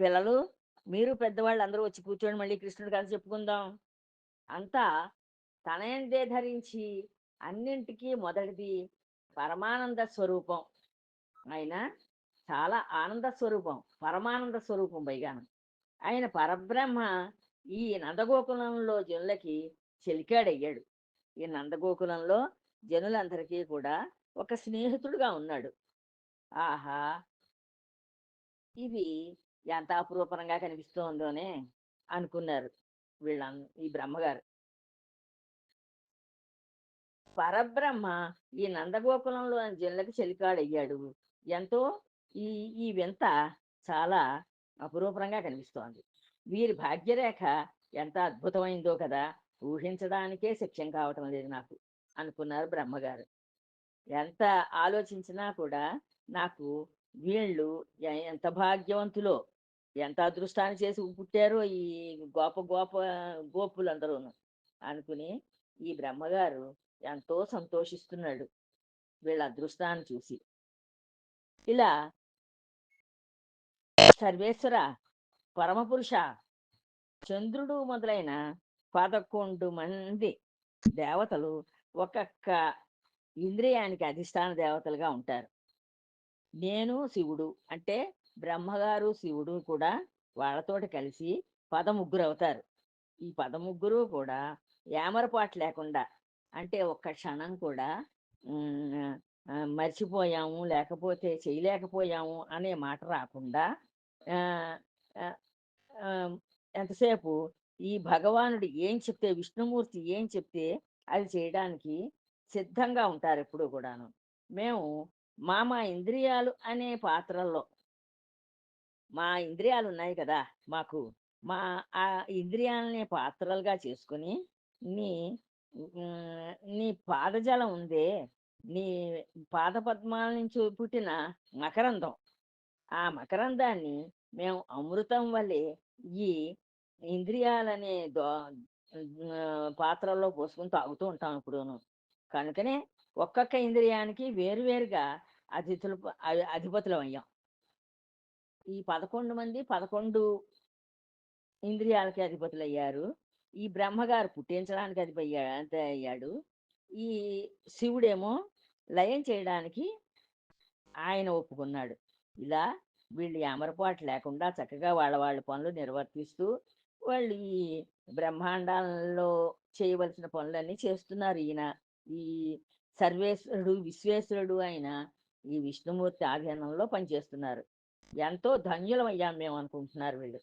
పిల్లలు మీరు పెద్దవాళ్ళు అందరూ వచ్చి కూర్చోండి మళ్ళీ కృష్ణుడి కథ చెప్పుకుందాం. అంతా తనయందే ధరించి అన్నింటికీ మొదటిది పరమానంద స్వరూపం. ఆయన చాలా ఆనంద స్వరూపం పరమానంద స్వరూపం పైగాను. ఆయన పరబ్రహ్మ ఈ నందగోకులంలో జనులకి చెలికాడయ్యాడు. ఈ నందగోకులంలో జనులందరికీ కూడా ఒక స్నేహితుడుగా ఉన్నాడు. ఆహా! ఇది ఎంత అపురూపంగా కనిపిస్తోందోనే అనుకున్నారు వీళ్ళ ఈ బ్రహ్మగారు. పరబ్రహ్మ ఈ నందగోకులంలో జనులకు చెలికాడయ్యాడు. ఎంతో ఈ ఈ వింత చాలా అపురూపంగా కనిపిస్తోంది. వీరి భాగ్యరేఖ ఎంత అద్భుతమైందో కదా ఊహించడానికే శక్యం కావటం లేదు నాకు అనుకున్నారు బ్రహ్మగారు. ఎంత ఆలోచించినా కూడా నాకు వీళ్ళు ఎంత భాగ్యవంతులో ఎంత అదృష్టాన్ని చేసి పుట్టారో ఈ గోప గోప గోపులందరూను అనుకుని ఈ బ్రహ్మగారు ఎంతో సంతోషిస్తున్నాడు వీళ్ళ అదృష్టాన్ని చూసి. ఇలా సర్వేశ్వర పరమపురుష చంద్రుడు మొదలైన పదకొండు మంది దేవతలు ఒక్కొక్క ఇంద్రియానికి అధిష్టాన దేవతలుగా ఉంటారు. నేను శివుడు. అంటే బ్రహ్మగారు శివుడు కూడా వాళ్ళతోటి కలిసి పదముగ్గురు అవుతారు. ఈ పదముగ్గురు కూడా ఏమరపాటు లేకుండా అంటే ఒక్క క్షణం కూడా మర్చిపోయాము లేకపోతే చేయలేకపోయాము అనే మాట రాకుండా ఎంతసేపు ఈ భగవానుడు ఏం చెప్తే విష్ణుమూర్తి ఏం చెప్తే అది చేయడానికి సిద్ధంగా ఉంటారు ఎప్పుడు కూడాను. మేము మా మా ఇంద్రియాలు అనే పాత్రల్లో మా ఇంద్రియాలు ఉన్నాయి కదా! మాకు మా ఆ ఇంద్రియాలని పాత్రలుగా చేసుకుని నీ నీ పాదజలం ఉందే నీ పాద పద్మాల నుంచి పుట్టిన మకరందం. ఆ మకరందాన్ని మేము అమృతం వల్లే ఈ ఇంద్రియాలనే దో పాత్రల్లో పోసుకుని తాగుతూ ఉంటాం ఇప్పుడును. కనుకనే ఒక్కొక్క ఇంద్రియానికి వేరువేరుగా అతిథులు అధిపతులం అయ్యాం. ఈ పదకొండు మంది పదకొండు ఇంద్రియాలకి అధిపతులు అయ్యారు ఈ బ్రహ్మగారు పుట్టించడానికి అధిపతి అంతే అయ్యాడు. ఈ శివుడేమో లయం చేయడానికి ఆయన ఒప్పుకున్నాడు. ఇలా వీళ్ళు అమరపాటు లేకుండా చక్కగా వాళ్ళ వాళ్ళ పనులు నిర్వర్తిస్తూ వాళ్ళు ఈ బ్రహ్మాండాలలో చేయవలసిన పనులన్నీ చేస్తున్నారు ఈయన. ఈ సర్వేశ్వరుడు విశ్వేశ్వరుడు అయిన ఈ విష్ణుమూర్తి ఆధీనంలో పనిచేస్తున్నారు. ఎంతో ధన్యులమయ్యాం మేము అనుకుంటున్నారు వీళ్ళు.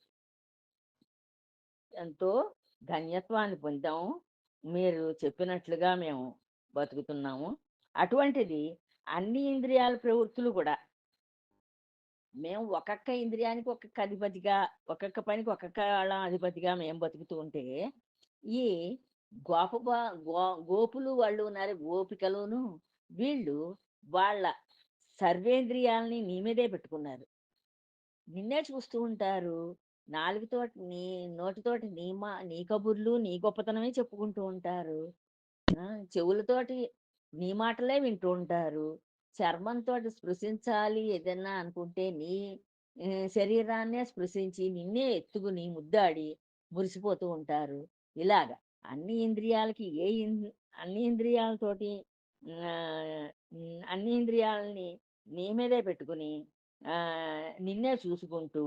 ఎంతో ధన్యత్వాన్ని పొందాము మీరు చెప్పినట్లుగా మేము బతుకుతున్నాము. అటువంటిది అన్ని ఇంద్రియాల ప్రవృత్తులు కూడా. మేము ఒక్కొక్క ఇంద్రియానికి ఒక్కొక్క అధిపతిగా ఒక్కొక్క పనికి ఒక్కొక్క అధిపతిగా మేము బతుకుతూ ఉంటే ఈ గోప గో గోపులు వాళ్ళు ఉన్నారు గోపికలును వీళ్ళు వాళ్ళ సర్వేంద్రియాలని నీ మీదే పెట్టుకున్నారు. నిన్నే చూస్తూ ఉంటారు నాలుగుతో నీ నోటితోటి నీ మా నీ కబుర్లు నీ గొప్పతనమే చెప్పుకుంటూ ఉంటారు. చెవులతోటి నీ మాటలే వింటూ ఉంటారు. చర్మంతో స్పృశించాలి ఏదన్నా అనుకుంటే నీ శరీరాన్నే స్పృశించి నిన్నే ఎత్తుకుని ముద్దాడి మురిసిపోతూ ఉంటారు. ఇలాగా. అన్ని ఇంద్రియాలకి ఏ అన్ని ఇంద్రియాలతోటి అన్ని ఇంద్రియాలని నీ మీదే పెట్టుకుని నిన్నే చూసుకుంటూ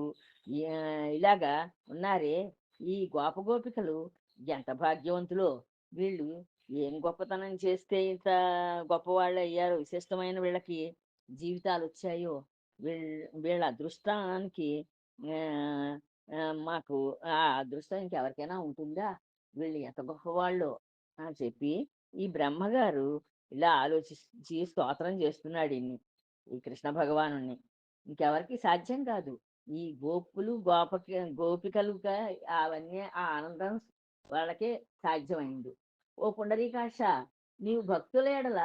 ఇలాగా ఉన్నారే ఈ గోపగోపికలు ఎంత భాగ్యవంతులో. వీళ్ళు ఏం గొప్పతనం చేస్తే ఇంత గొప్పవాళ్ళు అయ్యారు విశిష్టమైన వీళ్ళకి జీవితాలు వచ్చాయో. వీళ్ళ వీళ్ళ అదృష్టానికి మాకు ఆ అదృష్టం ఇంకెవరికైనా ఉంటుందా? వీళ్ళు ఎంత గొప్పవాళ్ళు అని చెప్పి ఈ బ్రహ్మగారు ఇలా ఆలోచించి స్తోత్రం చేస్తున్నాడు ఇన్ని ఈ కృష్ణ భగవాను ఇంకెవరికి సాధ్యం కాదు. ఈ గోపులు గోపకి గోపికలుగా అవన్నీ ఆ ఆనందం వాళ్ళకే సాధ్యమైంది. ఓ పుండరీకాక్ష నీవు భక్తుల ఎడల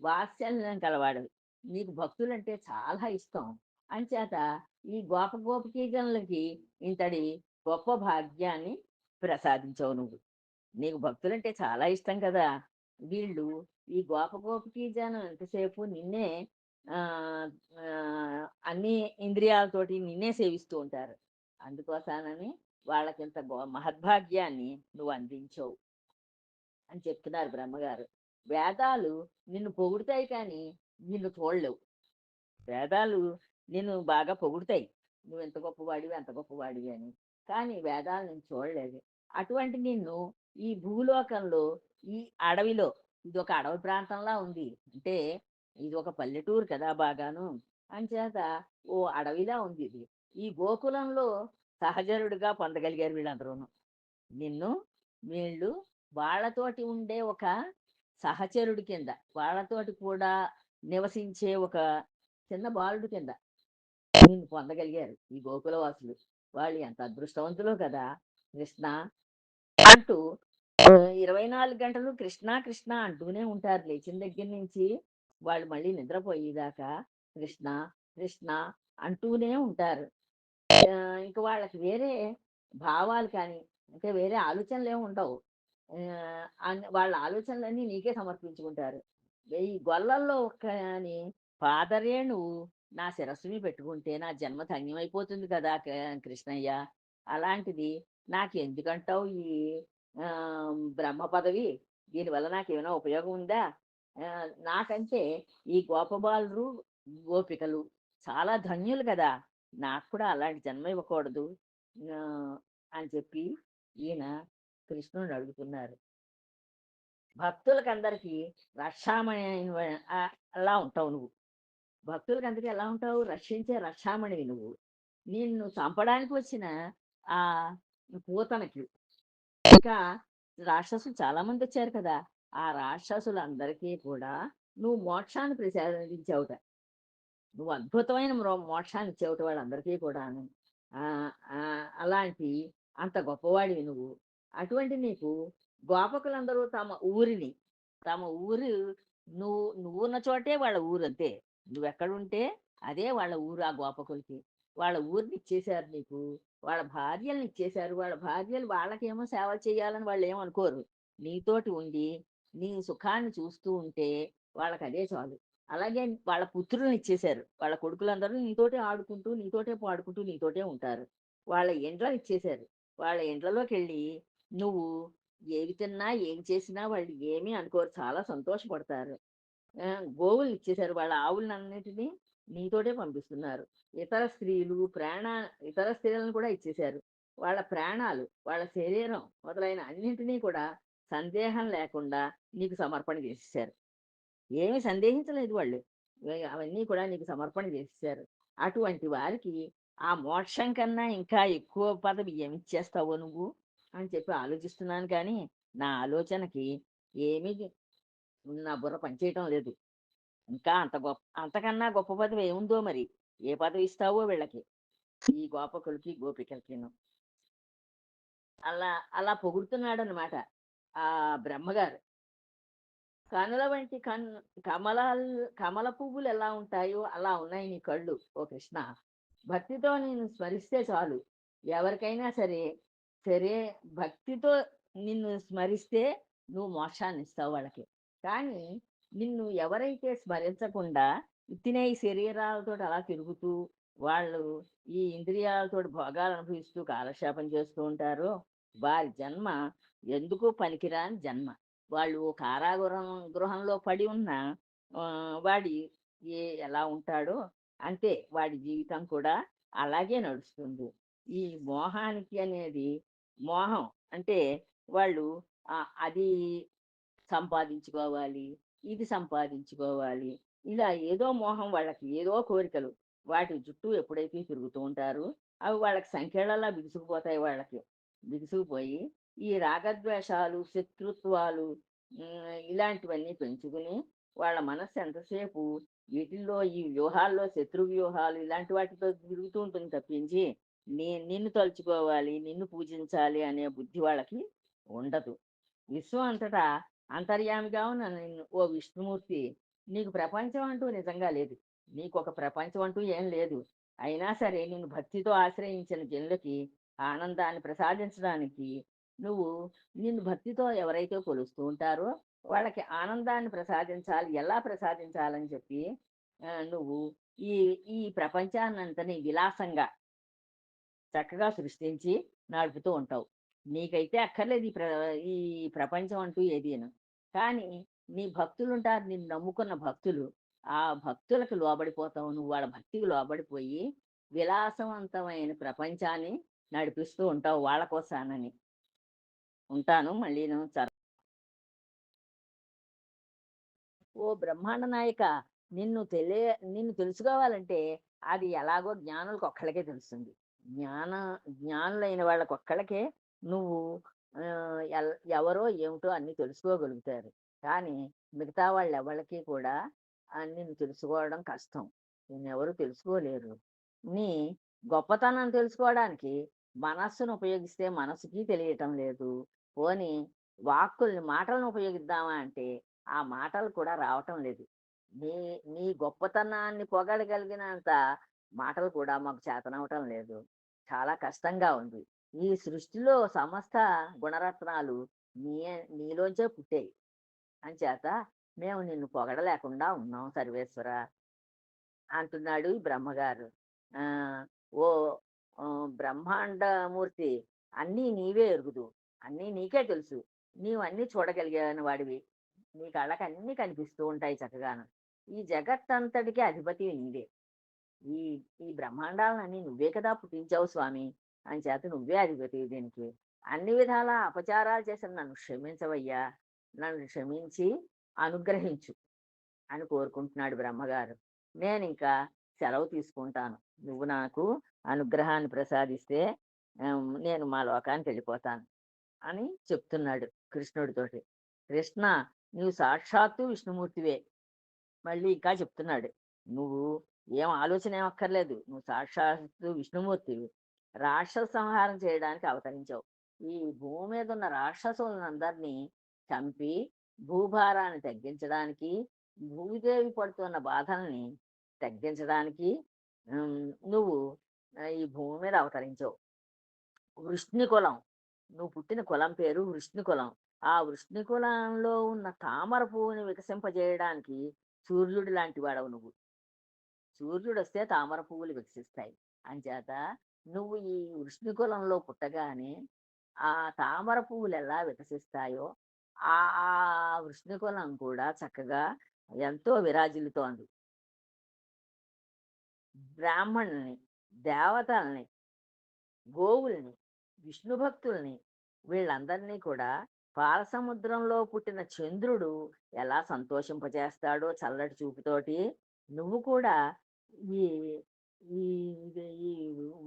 వాత్సల్యం కలవాడు. నీకు భక్తులంటే చాలా ఇష్టం. అంచేత ఈ గోప గోపికీజనులకి ఇంతటి గొప్ప భాగ్యాన్ని ప్రసాదించవు నువ్వు. నీకు భక్తులంటే చాలా ఇష్టం కదా! వీళ్ళు ఈ గోప గోపికీజనం ఎంతసేపు నిన్నే అన్ని ఇంద్రియాలతోటి నిన్నే సేవిస్తూ ఉంటారు. అందుకోసమని వాళ్ళకింత గో మహద్భాగ్యాన్ని నువ్వు అందించవు అని చెప్తున్నారు బ్రహ్మగారు. వేదాలు నిన్ను పొగుడుతాయి కానీ నిన్ను చూడలేవు వేదాలు నిన్ను బాగా పొగుడుతాయి. నువ్వు ఎంత గొప్పవాడివి ఎంత గొప్పవాడివి అని. కానీ వేదాలు నేను చూడలేదు అటువంటి నిన్ను ఈ భూలోకంలో ఈ అడవిలో ఇది ఒక అడవి ప్రాంతంలా ఉంది. అంటే ఇది ఒక పల్లెటూరు కదా బాగాను. అంచేత ఓ అడవిలా ఉంది ఇది. ఈ గోకులంలో సహచరుడిగా పొందగలిగారు వీళ్ళందరూను. నిన్ను వీళ్ళు వాళ్ళతోటి ఉండే ఒక సహచరుడి కింద వాళ్ళతోటి కూడా నివసించే ఒక చిన్న బాలుడు కింద నిన్ను పొందగలిగారు ఈ గోకుల వాసులు వాళ్ళు ఎంత అదృష్టవంతులో కదా! కృష్ణ అంటూ ఇరవై నాలుగు గంటలు కృష్ణ కృష్ణ అంటూనే ఉంటారు. లేచిన దగ్గర నుంచి వాళ్ళు మళ్ళీ నిద్రపోయేదాకా కృష్ణ కృష్ణ అంటూనే ఉంటారు. ఇంకా ఇంక వాళ్ళకి వేరే భావాలు కానీ అంటే వేరే ఆలోచనలే ఉండవు. వాళ్ళ ఆలోచనలన్నీ నీకే సమర్పించుకుంటారు. ఈ గొల్లల్లో కానీ పాదరేణువు నా శిరస్సుని పెట్టుకుంటే నా జన్మ ధన్యమైపోతుంది కదా కృష్ణయ్య! అలాంటిది నాకు ఎందుకంటావు ఈ బ్రహ్మ పదవి? దీనివల్ల నాకు ఏమైనా ఉపయోగం ఉందా? నాకంటే ఈ గోపబాలురు గోపికలు చాలా ధన్యులు కదా. నాకు కూడా అలాంటి జన్మ ఇవ్వకూడదు. అని చెప్పి ఈయన కృష్ణుని అడుగుతున్నారు. భక్తులకి అందరికీ రక్షామణి అలా ఉంటావు నువ్వు. భక్తులకి అందరికీ ఎలా ఉంటావు? రక్షించే రక్షామణివి నువ్వు. నిన్ను చంపడానికి వచ్చిన ఆ పూతనకి ఇంకా రాక్షసులు చాలా మంది వచ్చారు కదా! ఆ రాక్షసులందరికీ కూడా నువ్వు మోక్షాన్ని ప్రసాదించావుట. నువ్వు అద్భుతమైన మోక్షాన్ని ఇచ్చేవుట వాళ్ళందరికీ కూడాను. ఆ, ఆ, అలాంటి అంత గొప్పవాడివి నువ్వు. అటువంటి నీకు గోపకులందరూ తమ ఊరిని తమ ఊరు నువ్వు నువ్వున్న చోటే వాళ్ళ ఊరు అంతే. నువ్వెక్కడుంటే అదే వాళ్ళ ఊరు ఆ గోపకులకి. వాళ్ళ ఊరిని ఇచ్చేశారు నీకు. వాళ్ళ భార్యలను ఇచ్చేశారు. వాళ్ళ భార్యలు వాళ్ళకేమో సేవ చేయాలని వాళ్ళు ఏమనుకోరు. నీతోటి ఉండి నీ సుఖాన్ని చూస్తూ ఉంటే వాళ్ళకి అదే చాలు. అలాగే వాళ్ళ పుత్రులను ఇచ్చేశారు. వాళ్ళ కొడుకులందరూ నీతోటే ఆడుకుంటూ నీతోటే పాడుకుంటూ నీతోటే ఉంటారు. వాళ్ళ ఇండ్లను ఇచ్చేశారు. వాళ్ళ ఇండ్లలోకి వెళ్ళి నువ్వు ఏవి తిన్నా ఏం చేసినా వాళ్ళు ఏమీ అనుకోరు. చాలా సంతోషపడతారు. గోవులు ఇచ్చేశారు. వాళ్ళ ఆవులన్నిటినీ నీతోటే పంపిస్తున్నారు. ఇతర స్త్రీలు ప్రాణ ఇతర స్త్రీలను కూడా ఇచ్చేశారు. వాళ్ళ ప్రాణాలు వాళ్ళ శరీరం మొదలైన అన్నింటినీ కూడా సందేహం లేకుండా నీకు సమర్పణ చేసేసారు ఏమీ సందేహించలేదు వాళ్ళు. అవన్నీ కూడా నీకు సమర్పణ చేసేసారు అటువంటి వారికి ఆ మోక్షం కన్నా ఇంకా ఎక్కువ పదవి ఏమిచ్చేస్తావో నువ్వు? అని చెప్పి ఆలోచిస్తున్నాను కానీ నా ఆలోచనకి ఏమీ నా బుర్ర పనిచేయటం లేదు. ఇంకా అంత గొప్ప అంతకన్నా గొప్ప పదవి ఏముందో మరి? ఏ పదవి ఇస్తావో వీళ్ళకి? ఈ గోపకులకి గోపికలకిను అలా అలా పొగుడుతున్నాడు అనమాట ఆ బ్రహ్మగారు. కనుల వంటి కన్ కమలాలు కమల పువ్వులు ఎలా ఉంటాయో అలా ఉన్నాయి నీ కళ్ళు ఓ కృష్ణ. భక్తితో నేను స్మరిస్తే చాలు. ఎవరికైనా సరే సరే భక్తితో నిన్ను స్మరిస్తే నువ్వు మోక్షాన్ని ఇస్తావు వాళ్ళకి. కానీ నిన్ను ఎవరైతే స్మరించకుండా ఇత్తినే ఈ శరీరాలతో అలా తిరుగుతూ వాళ్ళు ఈ ఇంద్రియాలతో భోగాలు అనుభవిస్తూ కాలక్షేపం చేస్తూ ఉంటారో వారి జన్మ ఎందుకు పనికిరాని జన్మ. వాళ్ళు కారాగృహం గృహంలో పడి ఉన్న వాడి ఏ ఎలా ఉంటాడో అంతే వాడి జీవితం కూడా అలాగే నడుస్తుంది. ఈ మోహానికి అనేది మోహం అంటే వాళ్ళు అది సంపాదించుకోవాలి ఇది సంపాదించుకోవాలి. ఇలా ఏదో మోహం వాళ్ళకి ఏదో కోరికలు. వాటి చుట్టూ ఎప్పుడైతే తిరుగుతూ ఉంటారో అవి వాళ్ళకి సంఖ్యలలా బిగుసుకుపోతాయి వాళ్ళకి. బిగుసుకుపోయి ఈ రాగద్వేషాలు శత్రుత్వాలు ఇలాంటివన్నీ పెంచుకుని వాళ్ళ మనస్సు ఎంతసేపు వీటిల్లో ఈ వ్యూహాల్లో శత్రు వ్యూహాలు ఇలాంటి వాటితో తిరుగుతూ ఉంటుంది తప్పించి నీ నిన్ను తలుచుకోవాలి నిన్ను పూజించాలి అనే బుద్ధి వాళ్ళకి ఉండదు. విశ్వం అంతటా అంతర్యామిగా ఉన్న నిన్ను ఓ విష్ణుమూర్తి నీకు ప్రపంచం అంటూ నిజంగా లేదు. నీకు ఒక ప్రపంచం అంటూ ఏం లేదు. అయినా సరే నిన్ను భక్తితో ఆశ్రయించిన జనులకి ఆనందాన్ని ప్రసాదించడానికి నువ్వు నిన్ను భక్తితో ఎవరైతే కొలుస్తూ ఉంటారో వాళ్ళకి ఆనందాన్ని ప్రసాదించాలి ఎలా ప్రసాదించాలని చెప్పి నువ్వు ఈ ఈ ప్రపంచాన్నంతని విలాసంగా చక్కగా సృష్టించి నడుపుతూ ఉంటావు. నీకైతే అక్కర్లేదు ఈ ప్ర ఈ ప్రపంచం అంటూ ఏదీను. కానీ నీ భక్తులు ఉంటారు నిన్ను నమ్ముకున్న భక్తులు. ఆ భక్తులకు లోబడిపోతావు నువ్వు వాళ్ళ భక్తికి లోబడిపోయి విలాసవంతమైన ప్రపంచాన్ని నడిపిస్తూ ఉంటావు వాళ్ళ కోసానని. ఉంటాను మళ్ళీ నేను చ ఓ బ్రహ్మాండ నాయక నిన్ను తెలియ నిన్ను తెలుసుకోవాలంటే అది ఎలాగో జ్ఞానులకు ఒక్కళ్ళకే తెలుస్తుంది. జ్ఞాన జ్ఞానులైన వాళ్ళకి ఒక్కళ్ళకే నువ్వు ఎల్- ఎవరో ఏమిటో అన్ని తెలుసుకోగలుగుతారు. కానీ మిగతా వాళ్ళు ఎవరికి కూడా ఆ, నిన్ను తెలుసుకోవడం కష్టం. నేను ఎవరు తెలుసుకోలేరు. నీ గొప్పతనం తెలుసుకోవడానికి మనస్సును ఉపయోగిస్తే మనసుకి తెలియటం లేదు. పోని వాక్కుల్ని మాటలను ఉపయోగిద్దామా అంటే ఆ మాటలు కూడా రావటం లేదు. నీ నీ గొప్పతనాన్ని పొగడగలిగినంత మాటలు కూడా మాకు చేతనవటం లేదు. చాలా కష్టంగా ఉంది. ఈ సృష్టిలో సమస్త గుణరత్నాలు నీ నీలోంచే పుట్టాయి. అంచేత మేము నిన్ను పొగడలేకుండా ఉన్నాం సర్వేశ్వర అంటున్నాడు ఈ బ్రహ్మగారు. ఓ బ్రహ్మాండమూర్తి అన్నీ నీవే ఎరుగుదు. అన్నీ నీకే తెలుసు. నీవు అన్నీ చూడగలిగిన వాడివి. నీ కళ్ళకి అన్నీ కనిపిస్తూ ఉంటాయి చక్కగాను. ఈ జగత్తంతటికి అధిపతి నీవే. ఈ ఈ బ్రహ్మాండాలన్నీ నువ్వే కదా పుట్టించావు స్వామి. అని చేత నువ్వే అధిపతి దీనికి అన్ని విధాల అపచారాలు చేసిన నన్ను క్షమించవయ్యా. నన్ను క్షమించి అనుగ్రహించు అని కోరుకుంటున్నాడు బ్రహ్మగారు. నేను ఇంకా సెలవు తీసుకుంటాను. నువ్వు నాకు అనుగ్రహాన్ని ప్రసాదిస్తే నేను మా లోకానికి వెళ్ళిపోతాను అని చెప్తున్నాడు కృష్ణుడితోటి. కృష్ణ నీవు సాక్షాత్తు విష్ణుమూర్తివే. మళ్ళీ ఇంకా చెప్తున్నాడు. నువ్వు ఏం ఆలోచన ఏమక్కర్లేదు నువ్వు సాక్షాత్తు విష్ణుమూర్తివి. రాక్షస సంహారం చేయడానికి అవతరించావు. ఈ భూమి మీద ఉన్న రాక్షసులందరినీ చంపి భూభారాన్ని తగ్గించడానికి భూదేవి పడుతున్న బాధల్ని తగ్గించడానికి నువ్వు ఈ భూమి మీద అవతరించావు. వృష్ణి కులం నువ్వు పుట్టిన కులం పేరు వృష్ణి కులం ఆ వృష్ణి కులంలో ఉన్న తామర పువ్వుని వికసింపజేయడానికి సూర్యుడు లాంటి వాడవు నువ్వు. సూర్యుడు వస్తే తామర పువ్వులు వికసిస్తాయి. అంచేత నువ్వు ఈ వృష్ణి కులంలో పుట్టగానే ఆ తామర పువ్వులు ఎలా వికసిస్తాయో ఆ ఆ వృష్ణి కులం కూడా చక్కగా ఎంతో విరాజిల్లుతోంది. బ్రాహ్మణుల్ని దేవతల్ని గోవుల్ని విష్ణు భక్తుల్ని వీళ్ళందరినీ కూడా పాలసముద్రంలో పుట్టిన చంద్రుడు ఎలా సంతోషింపజేస్తాడో చల్లటి చూపుతోటి నువ్వు కూడా ఈ ఈ ఈ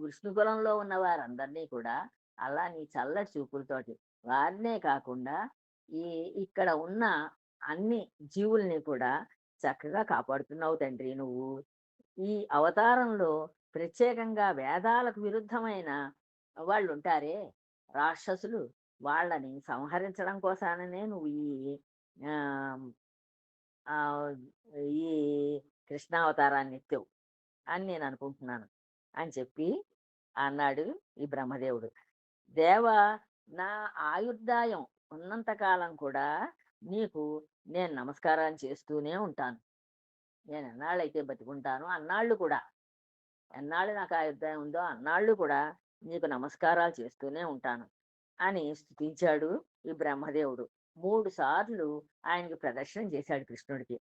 విష్ణుకులంలో ఉన్న వారందరినీ కూడా అలా నీ చల్లటి చూపులతోటి వారినే కాకుండా ఈ ఇక్కడ ఉన్న అన్ని జీవుల్ని కూడా చక్కగా కాపాడుతున్నావు తండ్రి నువ్వు. ఈ అవతారంలో ప్రత్యేకంగా వేదాలకు విరుద్ధమైన వాళ్ళు ఉంటారే రాక్షసులు వాళ్ళని సంహరించడం కోసాననే నువ్వు ఈ ఆ, ఈ కృష్ణావతారాన్ని ఎత్తావు. అని నేను అనుకుంటున్నాను. అని చెప్పి అన్నాడు ఈ బ్రహ్మదేవుడు. దేవ నా ఆయుర్దాయం ఉన్నంతకాలం కూడా నీకు నేను నమస్కారం చేస్తూనే ఉంటాను. నేను ఎన్నాళ్ళైతే బతికుంటాను అన్నాళ్ళు కూడా. ఎన్నాళ్ళు నాకు ఆయుర్దాయం ఉందో అన్నాళ్ళు కూడా నీకు నమస్కారాలు చేస్తూనే ఉంటాను అని స్థుతించాడు ఈ బ్రహ్మదేవుడు. మూడు సార్లు ఆయనకి ప్రదర్శన చేశాడు కృష్ణుడికి.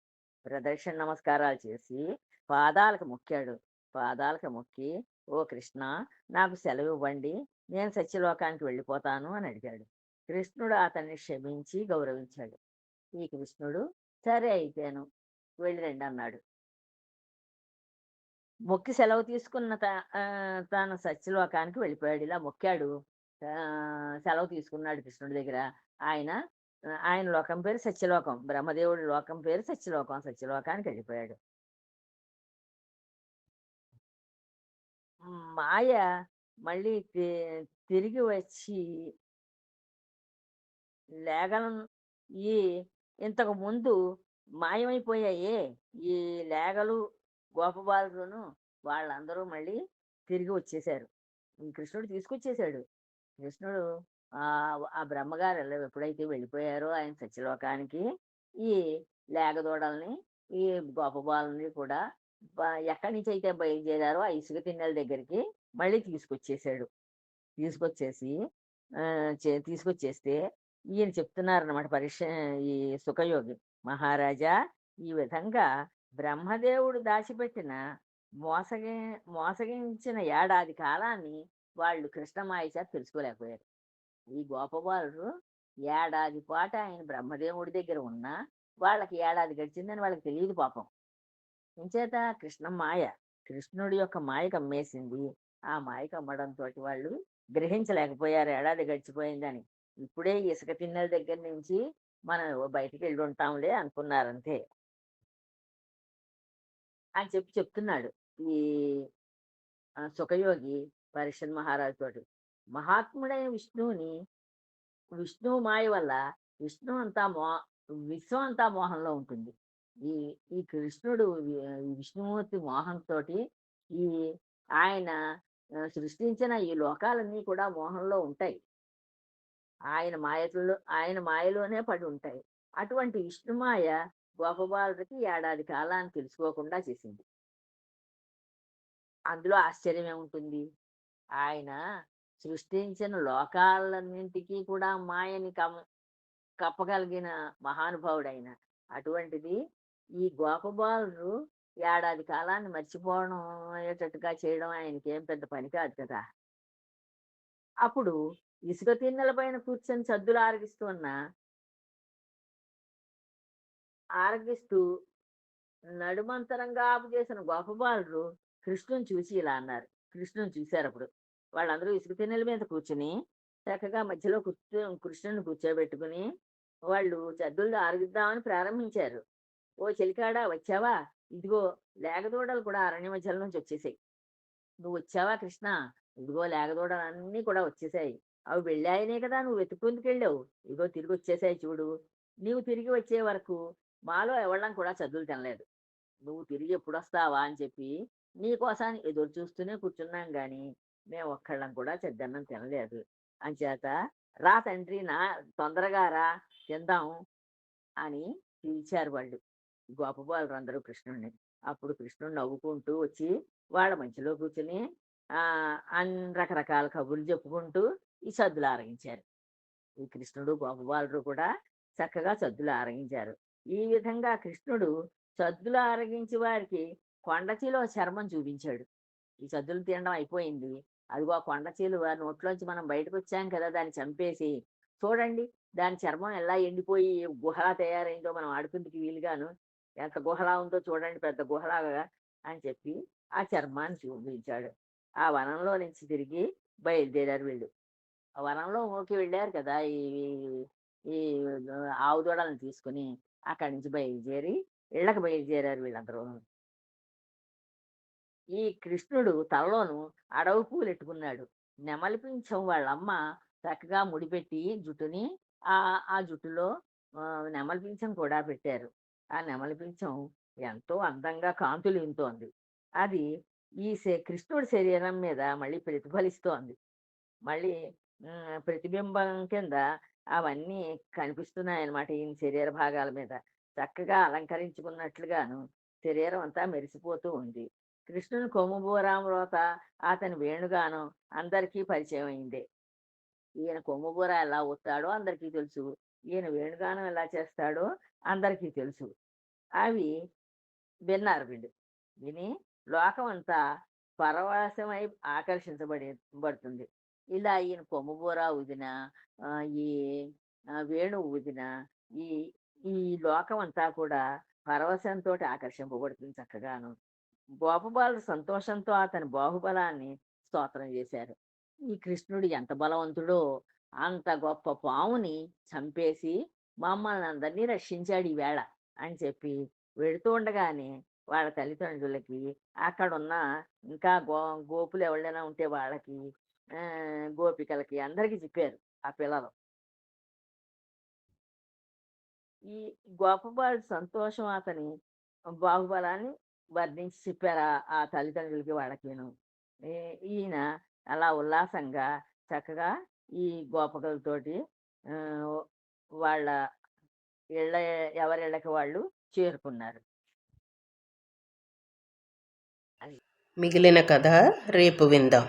ప్రదర్శన నమస్కారాలు చేసి పాదాలకు మొక్కాడు. పాదాలకు మొక్కి ఓ కృష్ణ నాకు సెలవు ఇవ్వండి నేను సత్యలోకానికి వెళ్ళిపోతాను అని అడిగాడు. కృష్ణుడు అతన్ని క్షమించి గౌరవించాడు. ఈ కృష్ణుడు సరే అయితేను వెళ్ళిరండి అన్నాడు. మొక్కి సెలవు తీసుకున్న త- తాను సత్యలోకానికి వెళ్ళిపోయాడు. ఇలా మొక్కాడు. ఆ, సెలవు తీసుకున్నాడు కృష్ణుడి దగ్గర. ఆయన ఆయన లోకం పేరు సత్యలోకం. బ్రహ్మదేవుడి లోకం పేరు సత్యలోకం. సత్యలోకానికి వెళ్ళిపోయాడు. మాయ మళ్ళీ తి- తిరిగి వచ్చి లేగలను ఈ ఇంతకు ముందు మాయమైపోయాయే ఈ లేగలు గోపబాలును వాళ్ళందరూ మళ్ళీ తిరిగి వచ్చేసారు. ఈ కృష్ణుడు తీసుకొచ్చేసాడు. కృష్ణుడు ఆ ఆ బ్రహ్మగారు ఎలా ఎప్పుడైతే వెళ్ళిపోయారో ఆయన సత్యలోకానికి ఈ లేగదూడల్ని ఈ గోపబాలని కూడా ఎక్కడి నుంచి అయితే బయలుదేరారో ఆ ఇసుక తిన్నెల దగ్గరికి మళ్ళీ తీసుకొచ్చేసాడు. తీసుకొచ్చేసి తీసుకొచ్చేస్తే ఈయన చెప్తున్నారన్నమాట పరీక్ష ఈ సుఖయోగి మహారాజా ఈ విధంగా బ్రహ్మదేవుడు దాచిపెట్టిన మోసగి మోసగించిన ఏడాది కాలాన్ని వాళ్ళు కృష్ణమాయచ తెలుసుకోలేకపోయారు. ఈ గోపబాలుడు ఏడాది పాటు ఆయన బ్రహ్మదేవుడి దగ్గర ఉన్నా వాళ్ళకి ఏడాది గడిచిందని వాళ్ళకి తెలియదు పాపం. ఇంచేత కృష్ణ మాయ కృష్ణుడి యొక్క మాయ కమ్మేసింది. ఆ మాయ కమ్మడంతో వాళ్ళు గ్రహించలేకపోయారు. ఏడాది గడిచిపోయిందని ఇప్పుడే ఇసుక తిన్నెల దగ్గర నుంచి మనం బయటికి వెళ్ళి ఉంటాంలే అనుకున్నారంతే. అని చెప్పి చెప్తున్నాడు ఈ సుఖయోగి పరీషన్ మహారాజు తోటి. మహాత్ముడైన విష్ణువుని విష్ణువు మాయ వల్ల విష్ణు అంతా మో విశ్వం అంతా మోహంలో ఉంటుంది. ఈ ఈ కృష్ణుడు వి- విష్ణుమూర్తి మోహంతో ఈ ఆయన సృష్టించిన ఈ లోకాలన్నీ కూడా మోహంలో ఉంటాయి. ఆయన మాయలో ఆయన మాయలోనే పడి ఉంటాయి. అటువంటి విష్ణుమాయ గోపబాలుడికి ఏడాది కాలాన్ని తెలుసుకోకుండా చేసింది. అందులో ఆశ్చర్యం ఏముంటుంది? ఆయన సృష్టించిన లోకాలన్నింటికీ కూడా మాయని కమ కప్పగలిగిన మహానుభావుడైన అటువంటిది ఈ గోపబాలుడు ఏడాది కాలాన్ని మర్చిపోవడం అయ్యేటట్టుగా చేయడం ఆయనకి ఏం పెద్ద పని కాదు కదా. అప్పుడు ఇసుక తిన్నెల పైన కూర్చొని సద్దులు ఆరగిస్తున్న ఆరగిస్తూ నడుమంతరంగా ఆపు చేసిన గోపబాలుడు కృష్ణుని చూసి ఇలా అన్నారు. కృష్ణుని చూశారు అప్పుడు. వాళ్ళందరూ ఇసుక తిన్నెల మీద కూర్చుని చక్కగా మధ్యలో కూర్చో కృష్ణుని కూర్చోబెట్టుకుని వాళ్ళు సద్దులు ఆరగిద్దామని ప్రారంభించారు. ఓ చెలికాడా వచ్చావా? ఇదిగో లేగదూడలు కూడా అరణ్య మధ్యలో నుంచి వచ్చేసాయి. నువ్వు వచ్చావా కృష్ణ? ఇదిగో లేగదూడలు అన్నీ కూడా వచ్చేసాయి. అవి వెళ్ళాయనే కదా నువ్వు వెతుక్కుందుకు వెళ్ళావు. ఇదిగో తిరిగి వచ్చేసాయి చూడు. నీవు తిరిగి వచ్చే వరకు మాలో ఎవళ్ళం కూడా చదువులు తినలేదు. నువ్వు తిరిగి ఎప్పుడు వస్తావా అని చెప్పి నీ ఎదురు చూస్తూనే కూర్చున్నాం కానీ మేము ఒక్కళ్ళం కూడా చెద్దన్నం తినలేదు. అంచేత రా తండ్రి నా తొందరగా రా తిందాం అని పిలిచారు వాళ్ళు. గోపబాలు అందరూ కృష్ణుడిని. అప్పుడు కృష్ణుడు నవ్వుకుంటూ వచ్చి వాళ్ళ మధ్యలో కూర్చుని ఆ అన్ని రకరకాల కబుర్లు చెప్పుకుంటూ ఈ సద్దులు ఆరగించారు. ఈ కృష్ణుడు గోపబాలుడు కూడా చక్కగా సద్దులు ఆరగించారు. ఈ విధంగా కృష్ణుడు సద్దులు ఆరగించి వారికి కొండచీలో చర్మం చూపించాడు. ఈ సద్దులు తినడం అయిపోయింది. అదిగో ఆ కొండచీలు ఆ నోట్లోంచి మనం బయటకు వచ్చాం కదా దాన్ని చంపేసి. చూడండి దాని చర్మం ఎలా ఎండిపోయి గుహలా తయారైందో మనం ఆడుకుందుకు వీలుగాను ఎంత గుహలా ఉందో చూడండి పెద్ద గుహలాగా అని చెప్పి ఆ చర్మాన్ని చూపించాడు. ఆ వనంలో నుంచి తిరిగి బయలుదేరారు వీళ్ళు. ఆ వనంలో ఊరికి వెళ్ళారు కదా ఈ ఈ ఆవు దూడలను తీసుకుని అక్కడి నుంచి బయలుదేరి ఇళ్ళకి బయలుదేరారు వీళ్ళందరూ. ఈ కృష్ణుడు తలలోను అడవి పూలు ఎట్టుకున్నాడు. నెమలిపించం వాళ్ళమ్మ చక్కగా ముడిపెట్టి జుట్టుని ఆ ఆ జుట్టులో నెమలిపించం నెమలి కూడా పెట్టారు. ఆ నెమలి పింఛం ఎంతో అందంగా కాంతులింతోంది అది ఈ కృష్ణుడి శరీరం మీద మళ్ళీ ప్రతిఫలిస్తోంది. మళ్ళీ ప్రతిబింబం కింద అవన్నీ కనిపిస్తున్నాయి అన్నమాట ఈయన శరీర భాగాల మీద. చక్కగా అలంకరించుకున్నట్లుగాను శరీరం అంతా మెరిసిపోతూ ఉంది. కృష్ణుని కొమ్ముబూరామరోత అతని వేణుగాను అందరికీ పరిచయం అయిందే. ఈయన కొమ్ముబూర ఎలా ఊతాడో అందరికీ తెలుసు. ఈయన వేణుగానం ఎలా చేస్తాడో అందరికీ తెలుసు. అవి విన్నారు వీళ్ళు. విని లోకం అంతా పరవశమై ఆకర్షించబడి పడుతుంది ఇలా ఈయన కొమ్మబూర ఊదిన ఈ వేణు ఊదిన ఈ ఈ లోకం అంతా కూడా పరవశంతో ఆకర్షింపబడుతుంది చక్కగాను. గోపబాలుడు సంతోషంతో అతని బాహుబలాన్ని స్తోత్రం చేశారు. ఈ కృష్ణుడు ఎంత బలవంతుడో అంత గొప్ప పాముని చంపేసి మమ్మల్ని అందరినీ రక్షించాడు ఈవేళ. అని చెప్పి వెళుతూ ఉండగానే వాళ్ళ తల్లిదండ్రులకి అక్కడ ఉన్న ఇంకా గో గోపులు ఎవరైనా ఉంటే వాళ్ళకి గోపికలకి అందరికీ చెప్పారు ఆ పిల్లలు. ఈ గోపబాలు సంతోషం అతని బాహుబలాన్ని వర్ణించి చెప్పారు ఆ- తల్లిదండ్రులకి వాళ్ళకిను. ఈయన అలా ఉల్లాసంగా చక్కగా ఈ గోపకలతోటి వాళ్ళ ఇళ్ళ ఎవరిళ్ళకి వాళ్ళు చేరుకున్నారు. మిగిలిన కథ రేపు విందాం.